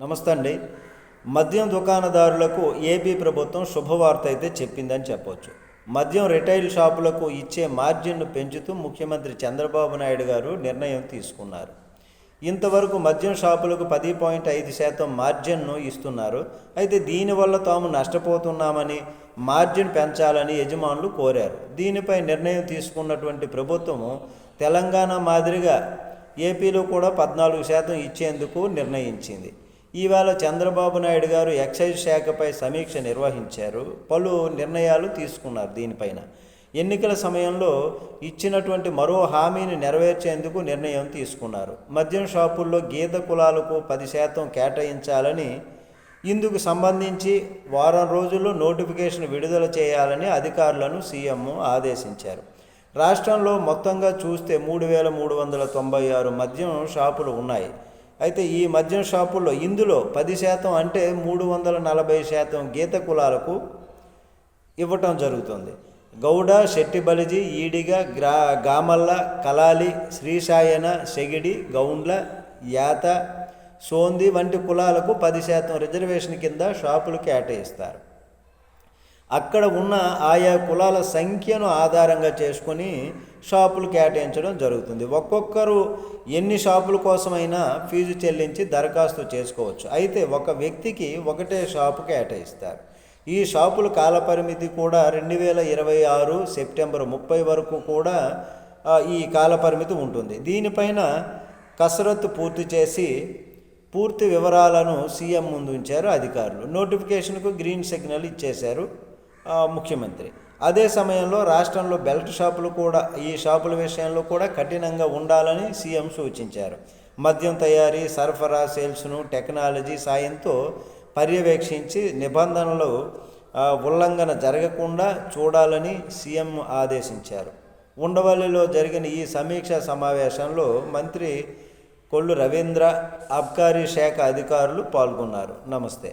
నమస్తే అండి. మద్యం దుకాణదారులకు ఏపీ ప్రభుత్వం శుభవార్త అయితే చెప్పిందని చెప్పొచ్చు. మద్యం రిటైల్ షాపులకు ఇచ్చే మార్జిన్ను పెంచుతూ ముఖ్యమంత్రి చంద్రబాబు నాయుడు గారు నిర్ణయం తీసుకున్నారు. ఇంతవరకు మద్యం షాపులకు పది పాయింట్ ఐదు శాతం మార్జిన్ను ఇస్తున్నారు. అయితే దీనివల్ల తాము నష్టపోతున్నామని మార్జిన్ పెంచాలని యజమానులు కోరారు. దీనిపై నిర్ణయం తీసుకున్నటువంటి ప్రభుత్వము తెలంగాణ మాదిరిగా ఏపీలో కూడా పద్నాలుగు శాతం ఇచ్చేందుకు నిర్ణయించింది. ఈవేళ చంద్రబాబు నాయుడు గారు ఎక్సైజ్ శాఖపై సమీక్ష నిర్వహించారు. పలు నిర్ణయాలు తీసుకున్నారు దీనిపైన. ఎన్నికల సమయంలో ఇచ్చినటువంటి మరో హామీని నెరవేర్చేందుకు నిర్ణయం తీసుకున్నారు. మద్యం షాపుల్లో గీత కులాలకు పది శాతం కేటాయించాలని ఇందుకు సంబంధించి వారం రోజుల్లో నోటిఫికేషన్ విడుదల చేయాలని అధికారులను సీఎం ఆదేశించారు. రాష్ట్రంలో మొత్తంగా చూస్తే మూడు వేల మూడు వందల తొంభై ఆరు మద్యం షాపులు ఉన్నాయి. అయితే ఈ మద్యం షాపుల్లో ఇందులో పది శాతం అంటే మూడు వందల నలభై శాతం గీత కులాలకు ఇవ్వటం జరుగుతుంది. గౌడ శెట్టి బలిజి ఈడిగ గ్రా గామల్ల కలాలి శ్రీశాయన సెగిడి గౌండ్ల యాత సోంది వంటి కులాలకు పది శాతం రిజర్వేషన్ కింద షాపులు కేటాయిస్తారు. అక్కడ ఉన్న ఆయా కులాల సంఖ్యను ఆధారంగా చేసుకొని షాపులు కేటాయించడం జరుగుతుంది. ఒక్కొక్కరు ఎన్ని షాపుల కోసమైనా ఫీజు చెల్లించి దరఖాస్తు చేసుకోవచ్చు. అయితే ఒక వ్యక్తికి ఒకటే షాపు కేటాయిస్తారు. ఈ షాపుల కాలపరిమితి కూడా రెండు వేల ఇరవై ఆరు సెప్టెంబర్ ముప్పై వరకు కూడా ఈ కాలపరిమితి ఉంటుంది. దీనిపైన కసరత్తు పూర్తి చేసి పూర్తి వివరాలను సీఎం ముందు ఉంచారు అధికారులు. నోటిఫికేషన్కు గ్రీన్ సిగ్నల్ ఇచ్చేశారు. ముఖ్యమంత్రి. అదే సమయంలో రాష్ట్రంలో బెల్ట్ షాపులు కూడా ఈ షాపుల విషయంలో కూడా కఠినంగా ఉండాలని సీఎం సూచించారు. మద్యం తయారీ సరఫరా సేల్స్ను టెక్నాలజీ సాయంతో పర్యవేక్షించి నిబంధనలు ఉల్లంఘన జరగకుండా చూడాలని సీఎం ఆదేశించారు. ఉండవల్లిలో జరిగిన ఈ సమీక్షా సమావేశంలో మంత్రి కొల్లు రవీంద్ర అబ్కారీ శాఖ అధికారులు పాల్గొన్నారు. నమస్తే.